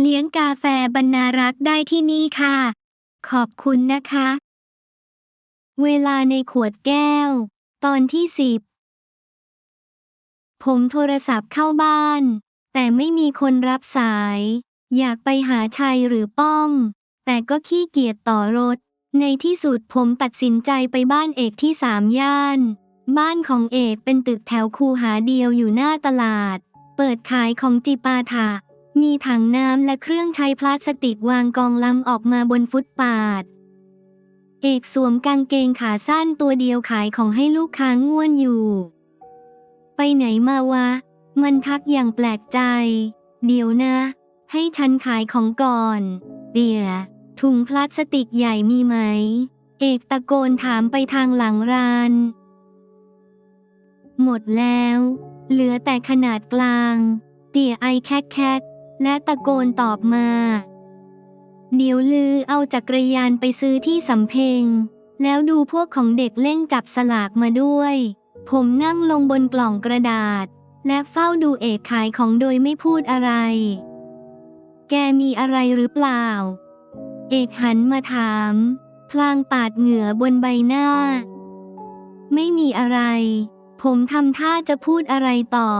เลี้ยงกาแฟบรรณารักษ์ได้ที่นี่ค่ะ ขอบคุณนะคะ เวลาในขวดแก้ว ตอนที่สิบผมโทรศัพท์เข้าบ้าน แต่ไม่มีคนรับสาย อยากไปหาชัยหรือป้อม แต่ก็ขี้เกียจต่อรถ ในที่สุดผมตัดสินใจไปบ้านเอกที่สามย่าน บ้านของเอกเป็นตึกแถวคูหาเดียวอยู่หน้าตลาด เปิดขายของจิปาถะ มีถังน้ำและเครื่องใช้พลาสติกวางกองลำออกมาบนฟุตปาด เอกสวมกางเกงขาสั้นตัวเดียวขายของให้ลูกค้าง่วนอยู่ ไปไหนมาวะ มันทักอย่างแปลกใจ เดี๋ยวนะ ให้ฉันขายของก่อนเดี๋ยวถุงพลาสติกใหญ่มีไหม เอกตะโกนถามไปทางหลังร้าน หมดแล้ว เหลือแต่ขนาดกลาง เตี่ยไอแคกแคก และตะโกนตอบมา เดี๋ยวลือเอาจักรยานไปซื้อที่สำเพ็ง แล้วดูพวกของเด็กเล่นจับสลากมาด้วย ผมนั่งลงบนกล่องกระดาษ และเฝ้าดูเอกขายของโดยไม่พูดอะไร แกมีอะไรหรือเปล่า เอกหันมาถาม พลางปาดเหงื่อบนใบหน้า ไม่มีอะไร ผมทำท่าจะพูดอะไรต่อ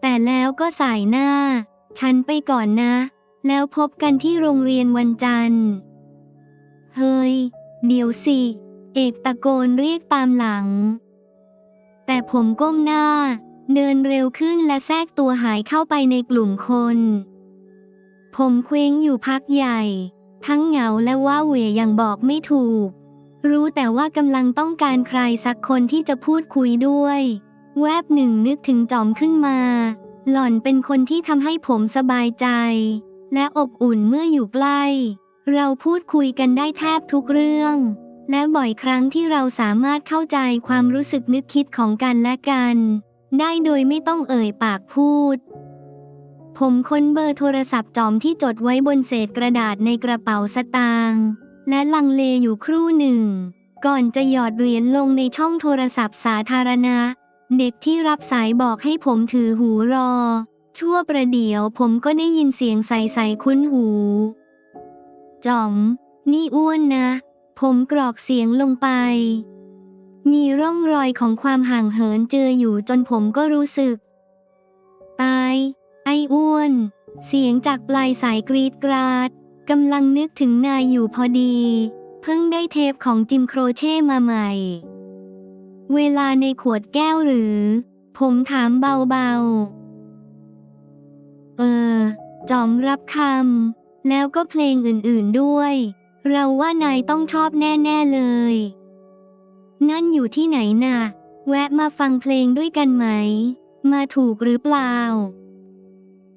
แต่แล้วก็สายหน้า ฉันไปก่อนนะ แล้วพบกันที่โรงเรียนวันจันทร์ เฮ้ย เดี๋ยวสิ เอกตะโกนเรียกตามหลัง แต่ผมก้มหน้า เดินเร็วขึ้นและแทรกตัวหายเข้าไปในกลุ่มคน ผมเคว้งอยู่พักใหญ่ ทั้งเหงาและว่าเหวอย่างบอกไม่ถูก รู้แต่ว่ากำลังต้องการใครสักคนที่จะพูดคุยด้วย แวบหนึ่งนึกถึงจอมขึ้นมา หล่อนเป็นคนที่ทำให้ผมสบายใจ และอบอุ่นเมื่ออยู่ใกล้ เราพูดคุยกันได้แทบทุกเรื่อง และบ่อยครั้งที่เราสามารถเข้าใจความรู้สึกนึกคิดของกันและกัน ได้โดยไม่ต้องเอ่ยปากพูด ผมค้นเบอร์โทรศัพท์จอมที่จดไว้บนเศษกระดาษในกระเป๋าสตางค์และลังเลอยู่ครู่หนึ่ง ก่อนจะหยอดเหรียญลงในช่องโทรศัพท์สาธารณะ เด็กที่รับสายบอกให้ผมถือหูรอ ชั่วประเดี๋ยวผมก็ได้ยินเสียงใสๆคุ้นหูจอม นี่อ้วนนะ ผมกรอกเสียงลงไป มีร่องรอยของความห่างเหินเจออยู่จนผมก็รู้สึก ตาย ไอ้อ้วน เสียงจากปลายสายกรีดกราดกำลังนึกถึงนายอยู่พอดี เพิ่งได้เทปของจิมโครเช่มาใหม่ เวลาในขวดแก้วหรือ ผมถามเบาๆ เออ จอมรับคำ แล้วก็เพลงอื่นๆด้วย เราว่านายต้องชอบแน่ๆเลย นั่นอยู่ที่ไหนน่ะ แวะมาฟังเพลงด้วยกันไหม มาถูกหรือเปล่า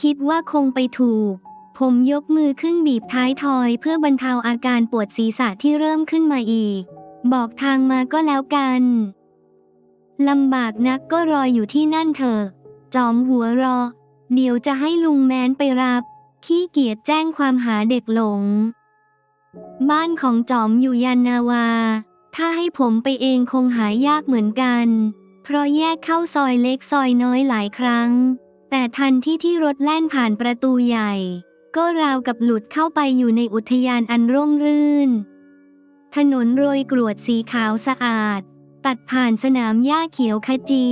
คิดว่าคงไปถูก ผมยกมือขึ้นบีบท้ายทอยเพื่อบรรเทาอาการปวดศีรษะที่เริ่มขึ้นมาอีก บอกทางมาก็แล้วกัน ลำบากนักก็รออยู่ที่นั่นเถอะ จอมหัวรอ เดี๋ยวจะให้ลุงแมนไปรับ ขี้เกียจแจ้งความหาเด็กหลง บ้านของจอมอยู่ยานนาวา ถ้าให้ผมไปเองคงหายากเหมือนกัน เพราะแยกเข้าซอยเล็กซอยน้อยหลายครั้ง แต่ทันที่ที่รถแล่นผ่านประตูใหญ่ ก็ราวกับหลุดเข้าไปอยู่ในอุทยานอันร่มรื่น ถนนโรยกรวดสีขาวสะอาด ตัดผ่านสนามหญ้าเขียวขจี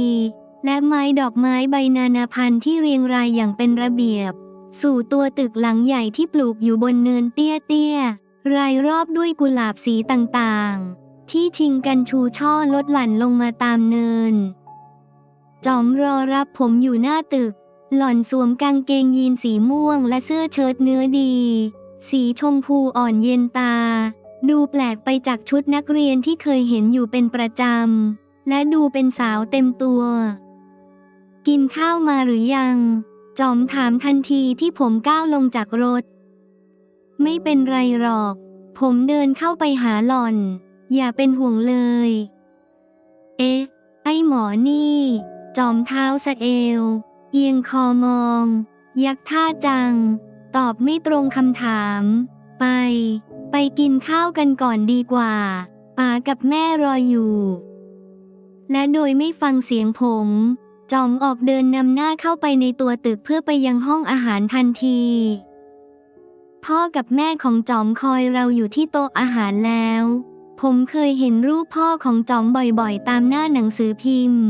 และไม้ดอกไม้ใบนานาพันธุ์ที่เรียงรายอย่างเป็นระเบียบ สู่ตัวตึกหลังใหญ่ที่ปลูกอยู่บนเนินเตี้ยๆ รายรอบด้วยกุหลาบสีต่างๆ ที่ชิงกันชูช่อลดหลั่นลงมาตามเนิน จอมรอรับผมอยู่หน้าตึก หล่อนสวมกางเกงยีนสีม่วงและเสื้อเชิ้ตเนื้อดี สีชมพูอ่อนเย็นตา ดูแปลกไปจากชุดนักเรียนที่เคยเห็นอยู่เป็นประจำ และดูเป็นสาวเต็มตัว กินข้าวมาหรือยัง จอมถามทันทีที่ผมก้าวลงจากรถ ไม่เป็นไรหรอก ผมเดินเข้าไปหาหล่อน อย่าเป็นห่วงเลย เอ๊ะ ไอ้หมอนี่ จอมเท้าสะเอว เอียงคอมอง ยักท่าจัง ตอบไม่ตรงคำถาม ไป ไปกินข้าวกันก่อนดีกว่าป๋ากับแม่รออยู่ และโดยไม่ฟังเสียงผม จอมออกเดินนำหน้าเข้าไปในตัวตึกเพื่อไปยังห้องอาหารทันที พ่อกับแม่ของจอมคอยเราอยู่ที่โต๊ะอาหารแล้ว ผมเคยเห็นรูปพ่อของจอมบ่อยๆ ตามหน้าหนังสือพิมพ์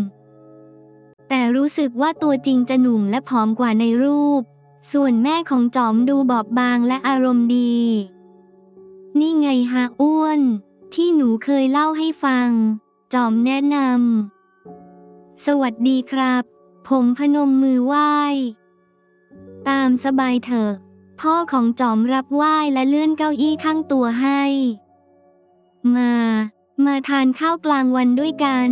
แต่รู้สึกว่าตัวจริงจะหนุ่มและผอมกว่าในรูป ส่วนแม่ของจอมดูบอบบางและอารมณ์ดี นี่ไงฮะอ้วน ที่หนูเคยเล่าให้ฟัง จอมแนะนำ สวัสดีครับ ผมพนมมือไหว้ ตามสบายเถอะ พ่อของจอมรับไหว้และเลื่อนเก้าอี้ข้างตัวให้ มา มาทานข้าวกลางวันด้วยกัน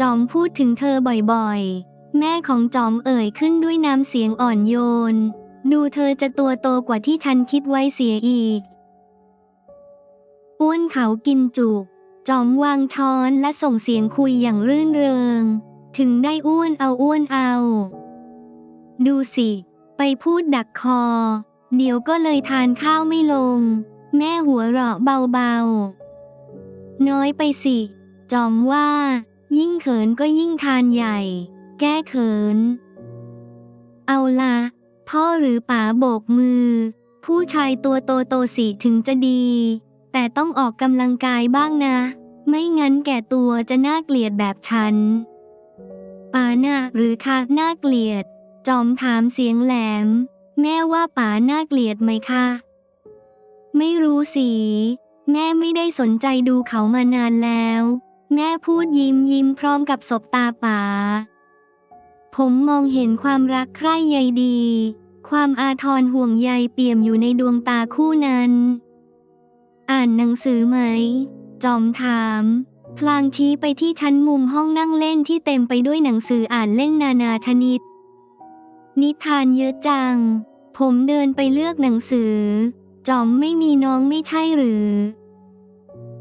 จอมพูดถึงเธอบ่อยๆ แม่ของจอมเอ่ยขึ้นด้วยน้ำเสียงอ่อนโยน ดูเธอจะตัวโตกว่าที่ฉันคิดไว้เสียอีก อ้วนเขากินจุก จอมวางช้อนและส่งเสียงคุยอย่างรื่นเริง ถึงได้อ้วนเอาอ้วนเอา ดูสิ ไปพูดดักคอ เดี๋ยวก็เลยทานข้าวไม่ลง แม่หัวเราะเบาๆ น้อยไปสิ จอมว่า ยิ่งเขินก็ยิ่งทานใหญ่ แก้เขิน เอาละพ่อหรือป๋าโบกมือ ผู้ชายตัวโตโตสิถึงจะดี แต่ต้องออกกำลังกายบ้างนะ ไม่งั้นแก่ตัวจะน่าเกลียดแบบฉัน ป๋าน่ะหรือคะน่าเกลียด จอมถามเสียงแหลม แม่ว่าป๋าน่าเกลียดไหมคะ ไม่รู้สิ แม่ไม่ได้สนใจดูเขามานานแล้ว แม่พูดยิ้มยิ้มพร้อมกับสบตาป๋า ผมมองเห็นความรักใคร่ใยดี ความอาทรห่วงใยเปี่ยมอยู่ในดวงตาคู่นั้น อ่านหนังสือไหม จอมถาม พลางชี้ไปที่ชั้นมุมห้องนั่งเล่นที่เต็มไปด้วยหนังสืออ่านเล่นนานาชนิด นิทานเยอะจัง ผมเดินไปเลือกหนังสือ จอมไม่มีน้องไม่ใช่หรือ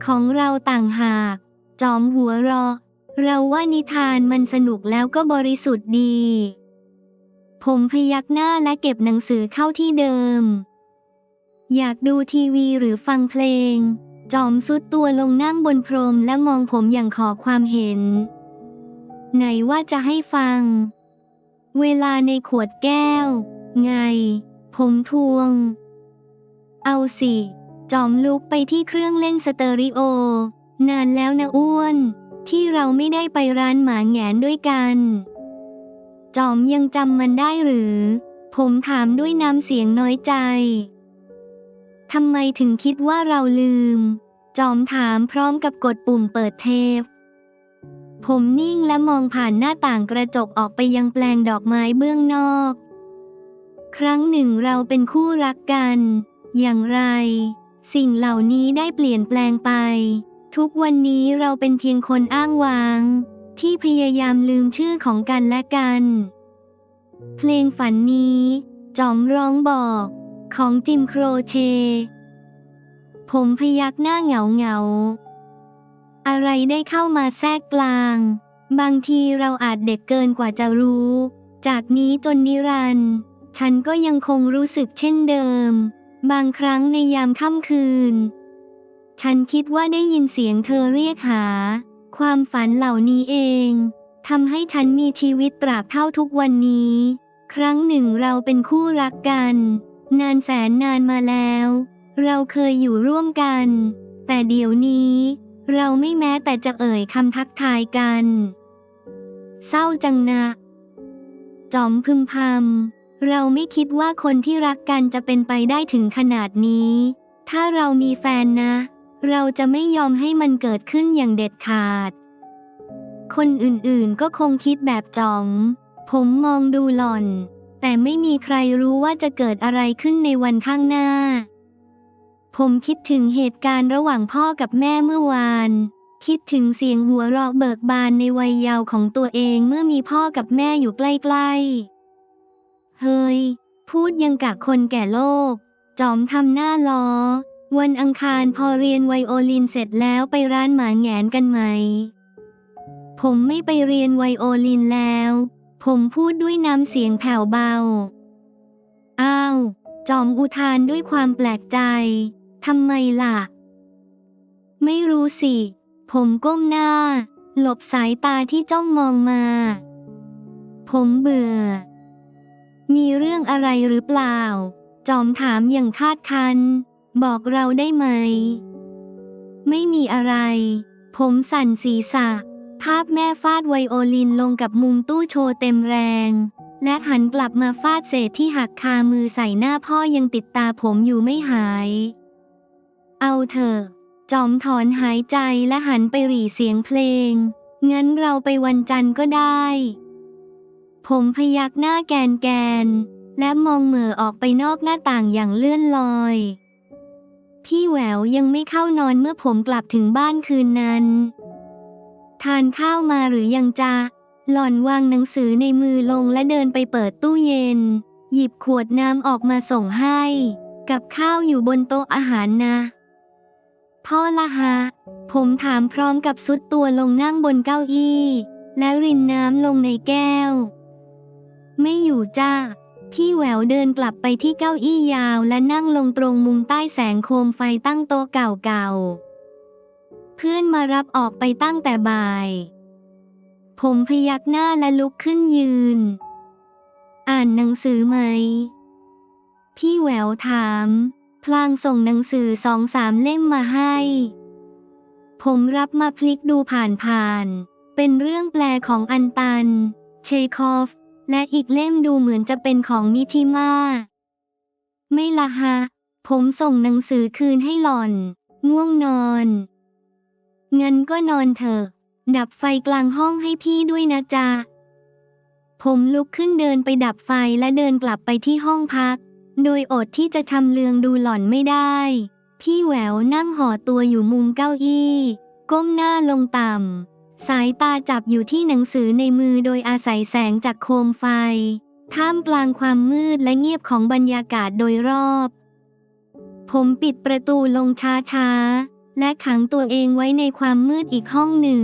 ของเราต่างหาก จอมหัวราะเราว่านิทานมันสนุกแล้วก็บริสุทธิ์ดี ผมพยักหน้าและเก็บหนังสือเข้าที่เดิม อยากดูทีวีหรือฟังเพลง จอมสุดตัวลงนั่งบนพรมและมองผมอย่างขอความเห็น ไหนว่าจะให้ฟัง เวลาในขวดแก้ว ไง ผมทวง เอาสิ จอมลุกไปที่เครื่องเล่นสเตอริโอ นานแล้วนะอ้วน ที่เราไม่ได้ไปร้านหมาแงนด้วยกัน จอมยังจำมันได้หรือ ผมถามด้วยน้ำเสียงน้อยใจ ทำไมถึงคิดว่าเราลืม จอมถามพร้อมกับกดปุ่มเปิดเทป ผมนิ่งและมองผ่านหน้าต่างกระจกออกไปยังแปลงดอกไม้เบื้องนอก ครั้งหนึ่งเราเป็นคู่รักกัน อย่างไร สิ่งเหล่านี้ได้เปลี่ยนแปลงไป ทุกวันนี้เราเป็นเพียงคนอ้างว้าง ที่พยายามลืมชื่อของกันและกัน เพลงฝันนี้ จอมร้องบอก ของจิมโครเช ผมพยักหน้าเหงาเหงาๆอะไรได้เข้ามาแทรกกลาง บางทีเราอาจเด็กเกินกว่าจะรู้ จากนี้จนนิรันดร์ฉันก็ยังคงรู้สึกเช่นเดิม บางครั้งในยามค่ำคืน ฉันคิดว่าได้ยินเสียงเธอเรียกหา ความฝันเหล่านี้เองทำให้ฉันมีชีวิตตราบเท่าทุกวันนี้ ครั้งหนึ่งเราเป็นคู่รักกัน นานแสนนานมาแล้ว เราเคยอยู่ร่วมกัน แต่เดี๋ยวนี้ เราไม่แม้แต่จะเอ่ยคำทักทายกัน เศร้าจังนะจอมพึมพำเราไม่คิดว่าคนที่รักกันจะเป็นไปได้ถึงขนาดนี้ ถ้าเรามีแฟนนะ เราจะไม่ยอมให้มันเกิดขึ้นอย่างเด็ดขาด คนอื่นๆก็คงคิดแบบจอม ผมมองดูหล่อน แต่ไม่มีใครรู้ว่าจะเกิดอะไรขึ้นในวันข้างหน้า ผมคิดถึงเหตุการณ์ระหว่างพ่อกับแม่เมื่อวาน คิดถึงเสียงหัวเราะเบิกบานในวัยเยาว์ของตัวเองเมื่อมีพ่อกับแม่อยู่ใกล้ๆ เฮ้ย พูดยังกะคนแก่โลก จอมทำหน้าล้อ วันอังคารพอเรียนไวโอลินเสร็จแล้วไปร้านหมาแงนกันไหม ผมไม่ไปเรียนไวโอลินแล้ว ผมพูดด้วยน้ำเสียงแผ่วเบา อ้าว จอมอุทานด้วยความแปลกใจ ทำไมล่ะ ไม่รู้สิ ผมก้มหน้า หลบสายตาที่จ้องมองมา ผมเบื่อ มีเรื่องอะไรหรือเปล่าจจอมถามอย่างคาดคัน บอกเราได้ไหม ไม่มีอะไร ผมสั่นศีรษะ ภาพแม่ฟาดไวโอลินลงกับมุมตู้โชว์เต็มแรง และหันกลับมาฟาดเศษที่หักคามือใส่หน้าพ่อยังติดตาผมอยู่ไม่หาย เอาเถอะ จอมถอนหายใจและหันไปหรี่เสียงเพลง งั้นเราไปวันจันทร์ก็ได้ ผมพยักหน้าแกนแกน และมองเหม่อออกไปนอกหน้าต่างอย่างเลื่อนลอยพี่แหววยังไม่เข้านอนเมื่อผมกลับถึงบ้านคืนนั้น ทานข้าวมาหรือยังจ๊ะหล่อนวางหนังสือในมือลงและเดินไปเปิดตู้เย็น หยิบขวดน้ำออกมาส่งให้ กับข้าวอยู่บนโต๊ะอาหารนะ พ่อละฮะ ผมถามพร้อมกับซุดตัวลงนั่งบนเก้าอี้ และรินน้ำลงในแก้ว ไม่อยู่จ้าพี่แหววเดินกลับไปที่เก้าอี้ยาวและนั่งลงตรงมุมใต้แสงโคมไฟตั้งโต๊ะเก่าๆ พื่อนมารับออกไปตั้งแต่บ่าย ผมพยักหน้าและลุกขึ้นยืน อ่านหนังสือไหม พี่แหววถาม พลางส่งหนังสือสองสามเล่มมาให้ ผมรับมาพลิกดูผ่านๆเป็นเรื่องแปลของอันตัน เชคอฟ และอีกเล่มดูเหมือนจะเป็นของมิทิมาไม่ละฮะ ผมส่งหนังสือคืนให้หล่อน ง่วงนอน งั้นก็นอนเถอะ ดับไฟกลางห้องให้พี่ด้วยนะจ๊ะ ผมลุกขึ้นเดินไปดับไฟและเดินกลับไปที่ห้องพัก โดยอดที่จะชำเลืองดูหล่อนไม่ได้ พี่แหววนั่งห่อตัวอยู่มุมเก้าอี้ ก้มหน้าลงต่ำ สายตาจับอยู่ที่หนังสือในมือโดยอาศัยแสงจากโคมไฟ ท่ามกลางความมืดและเงียบของบรรยากาศโดยรอบ ผมปิดประตูลงช้าๆ และขังตัวเองไว้ในความมืดอีกห้องหนึ่ง